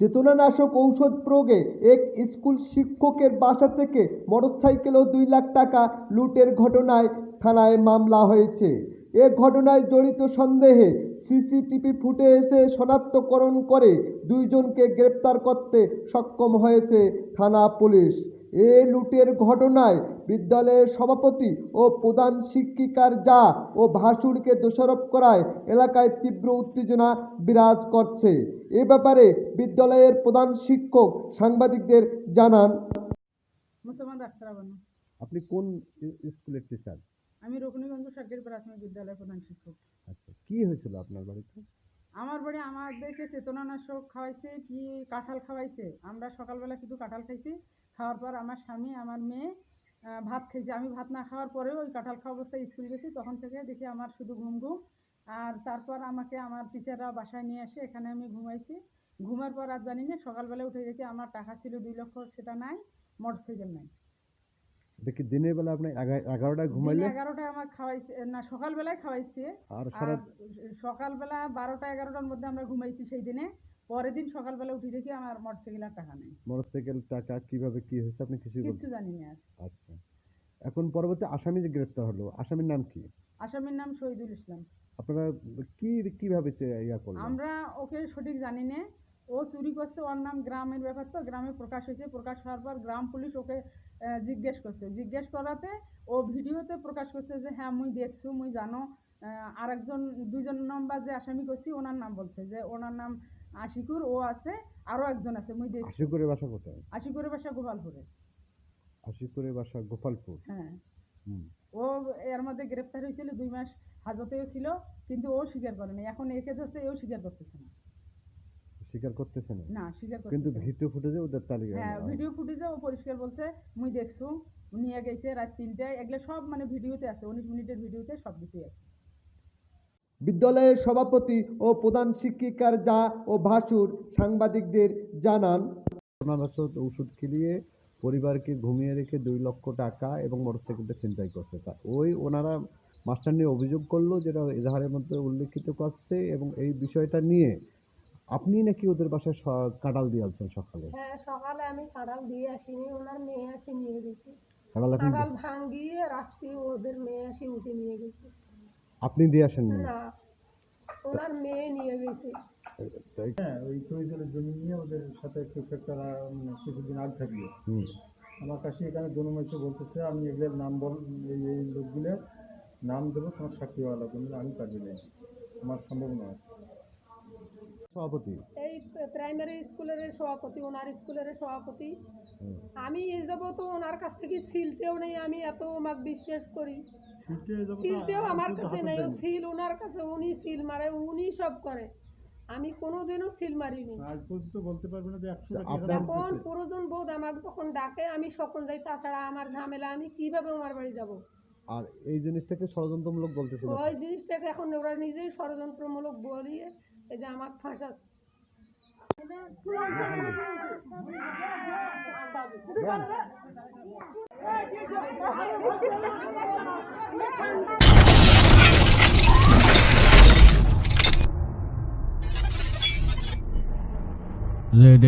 চেতনানাশক ঔষধ প্রয়োগে এক স্কুল শিক্ষকের বাসা থেকে মোটরসাইকেল ও দুই লাখ টাকা লুটের ঘটনায় থানায় মামলা হয়েছে। এ ঘটনায় জড়িত সন্দেহে সিসিটিভি ফুটে এসে শনাক্তকরণ করে দুইজনকে গ্রেপ্তার করতে সক্ষম হয়েছে থানা পুলিশ। এ লুটের ঘটনায় বিদ্যালয়ের সভাপতি ও প্রধান শিক্ষিকার যা ও ভাসুরকে দোষারোপ করায় এলাকায় তীব্র উত্তেজনা বিরাজ করছে। এ ব্যাপারে বিদ্যালয়ের প্রধান শিক্ষক সাংবাদিকদের জানান মুসলমান ডাক্তার আপনি কোন স্কুলের টিচার আমি রঘুনীগঞ্জ সরকারি প্রাথমিক বিদ্যালয়ের প্রধান শিক্ষক। আচ্ছা কি হয়েছিল আপনার বাড়িতে? আমার বাড়ি আমাদেরকে চেতনানাশক খাওয়াইছে কি কাঁঠাল খাওয়াইছে। আমরা সকালবেলা শুধু কাঁঠাল খাইছি, খাওয়ার পর আমার স্বামী, আমার মেয়ে ভাত খাইছে। আমি ভাত না খাওয়ার পরেও ওই কাঁঠাল খাওয়া অবস্থায় স্কুল গেছি। তখন থেকে দেখি আমার শুধু ঘুম ঘুম। আর তারপর আমাকে আমার টিচাররা বাসায় নিয়ে আসে এখানে আমি ঘুমাইছি। ঘুমার পর আর জানি না, সকালবেলা উঠে দেখি আমার টাকা ছিল দুই লক্ষ, সেটা নাই, মোটরসাইকেল নাই। দেখি দিনের বেলা আপনি এগারোটায় ঘুমাইলে? এগারোটায় আমার খাওয়াইছে না সকালবেলায় খাওয়াইছে। আর সকালবেলা বারোটা এগারোটার মধ্যে আমরা ঘুমাইছি সেই দিনে। পরের দিন সকালবেলা উঠে দেখি আমার টাকা নেই। মোটরসাইকেল টাকা কীভাবে কি হয়েছে আপনি বলতে কিচ্ছু জানি না আচ্ছা। এখন পরবর্তী আসামি যে গ্রেপ্তার হলো আসামির নাম কি? আসামির নাম শহীদুল ইসলাম। আপনারা কি কীভাবে ইয়া করলেন আমরা ওকে সঠিক জানি না। ও চুরি করছে ওর নাম গ্রামের ব্যাপার তো গ্রামে প্রকাশ হয়েছে প্রকাশ হওয়ার পর গ্রাম পুলিশ ওকে জিজ্ঞেস করছে। জিজ্ঞেস করাতে ও ভিডিওতে প্রকাশ করছে যে হ্যাঁ মুই দেখছু মুই জানো। আরেকজন দুজন নম্বর যে আসামি করছি ওনার নাম বলছে যে ওনার নাম আশিকুর ও আছে আরও একজন আছে মুই দেখছি। আশিকুরের বাসা কোথায়? আশিকুরের বাসা গোপালপুরে। আশিকুরের বাসা গোপালপুর? হ্যাঁ। ও এর মধ্যে গ্রেপ্তার হয়েছিল দুই মাস হাজতেও ছিল কিন্তু ও স্বীকার করেনি। এখন একে ধরছে এও স্বীকার করতেছে না। স্বীকার করতেছে না। না স্বীকার কিন্তু করতেছে না। ভিডিও ফুটেজে ওদের তালিকা হ্যাঁ ভিডিও ফুটেজে ও পরিষ্কার বলছে মুই দেখছু নিয়ে গেছে রাত তিনটায়। এগুলো সব মানে ভিডিওতে আছে উনিশ মিনিটের ভিডিওতে সব কিছুই আছে। বিদ্যালয়ের সভাপতি ও প্রধান শিক্ষিকার যা ও ভাসুর সাংবাদিকদের জানান। ওষুধ ওষুধ খেলিয়ে পরিবারকে ঘুমিয়ে রেখে দুই লক্ষ টাকা এবং মোটরসাইকেলটা ছিনতাই করছে। তা ওই ওনারা মাস্টার নিয়ে অভিযোগ করল যেটা এজাহারের মধ্যে উল্লেখিত করছে এবং এই বিষয়টা নিয়ে আপনি নাকি ওদের বাসায় স- কাঁঠাল দিয়ে আসছেন সকালে? হ্যাঁ সকালে আমি কাঁঠাল দিয়ে আসিনি ওনার মেয়ে আসি নিয়ে গেছে। কাঁঠাল এখন ভাঙ্গিয়ে রাত্রি ওদের মেয়ে আসি উঠে নিয়ে গেছে। আপনি দিয়ে আসেননি? না ওনার মেয়ে নিয়ে গেছে। তাই হ্যাঁ ওই তৈজলের জমি নিয়ে ওদের সাথে একটু একটা মানে কিছুদিন আগ হুম। আমার কাছে এখানে জনম এসে বলতেছে আমি এগুলোর নাম বল এই এই লোকগুলোর নাম দেবো তোমার সাক্ষীওয়ালা কিন্তু আমি পারি নাই। আমার সম্ভব নয়। সভাপতি? এই প্রাইমারি স্কুলের সভাপতি ওনার স্কুলের সভাপতি। আমি এই যাব তো ওনার কাছ থেকে সিলটেও নেই আমি এত আমাকে বিশ্বাস করি। সিলটেও আমার কাছে নেই। সিল ওনার কাছে উনি সিল মারে উনি সব করে। আমি কোনোদিনও সিল মারিনি। বলতে পারবে না যে যখন প্রয়োজন বোধ আমাকে তখন ডাকে আমি সকল যাই তাছাড়া আমার ঝামেলা আমি কীভাবে ওনার বাড়ি যাব? আর এই জিনিসটাকে ষড়যন্ত্রমূলক বলতেছিল। ওই জিনিসটাকে এখন ওরা নিজেই ষড়যন্ত্রমূলক বলিয়ে এই যে আমাকে ফাঁসা রেড